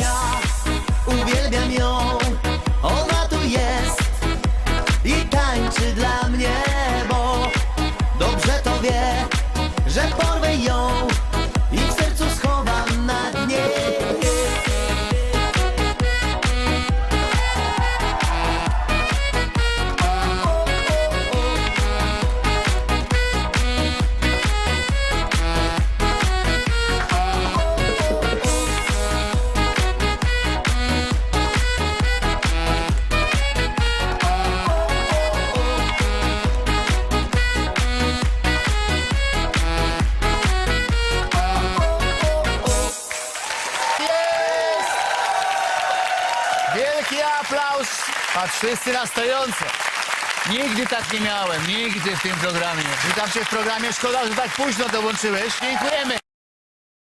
ja uwielbiam ją. Ona tu jest i tańczy dla mnie, bo dobrze to wie, że porwę ją Wielki aplauz! Patrz, wszyscy na stojąco. Nigdy tak nie miałem, nigdy w tym programie. Witam cię w programie. Szkoda, że tak późno dołączyłeś. Dziękujemy.